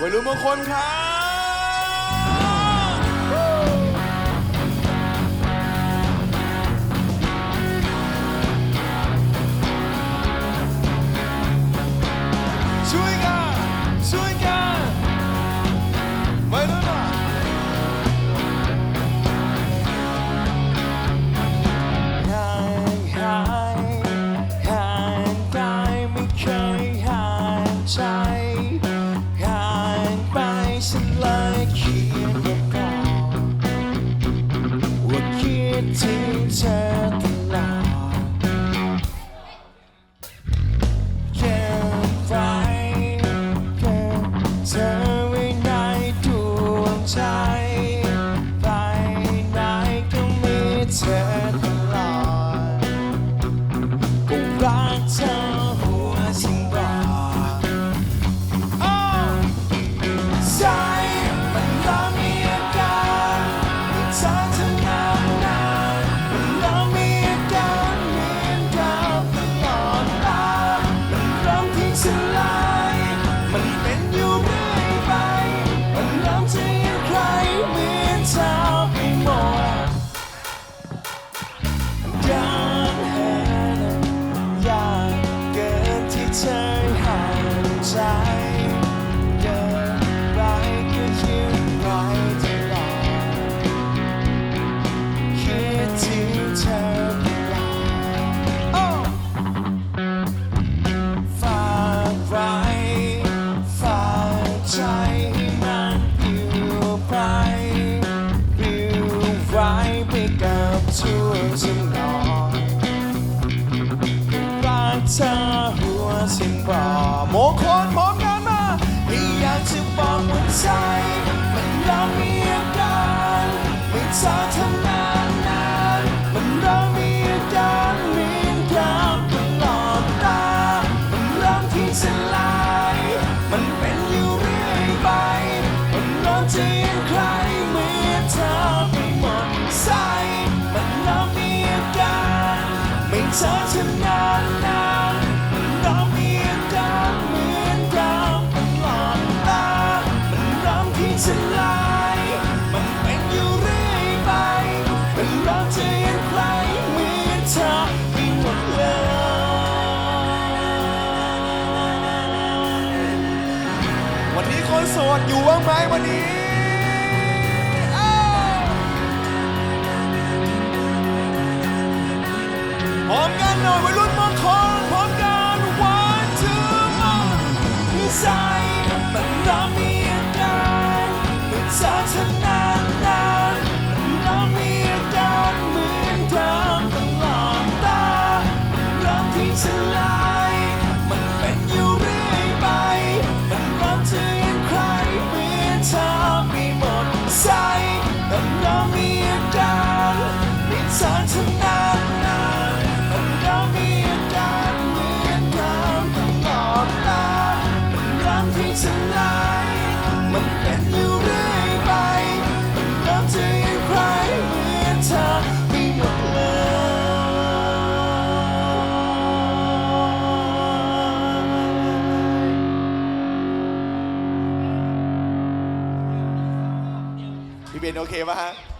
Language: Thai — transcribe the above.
วัยรุ่นมงคนครับ ฉันเลยเขียนบทกลอนว่าคิดถึงเธอตลอดเก็บไว้เก็บเธอไว้ในดวงใจ ไปไหนก็มีเธอตลอดก็รักเธอ ใจให้มันอยู่ไปอยู่ไว้ไปกับทุกสนองรักเธอหัวสิงบอกโมงคลพร้อมกันมาไม่อยากจะบอกว่าใจมันเริ่มมีอาการไม่เธอทำนา เจอเธอนานนานมันเริ่มมีอาการเหมือนเดิมตลอดตามันริ่มที่จะลายมันเป็นอยู่เรื่อยไปมันริ่มจะยังใครเหมือนเธอไปหมดเลยวันนี้คนโสดอยู่บ้างไหมวันนี้ หน่อยวัยรุ่นมองคลพร้อมกัน one two one นิสัยมันเริ่มมีอาการเมื่อเจอเธอนานนานมันเริ่มมีอาการเหมือนเดิมตลอดตาเริ่มที่จะลายมันเป็นอยู่เรื่อยไป มันริ่มจะยังใครเหมือนเธอไม่หมดใจมันเริ่มมีอาการไม่จอเธอนา มันเริ่มที่จะลายมันเป็นอยู่เรื่อยไปมันเริ่มจะยังใครเหมือนเธอไม่หมดเลยพี่เบนโอเคป่ะฮะ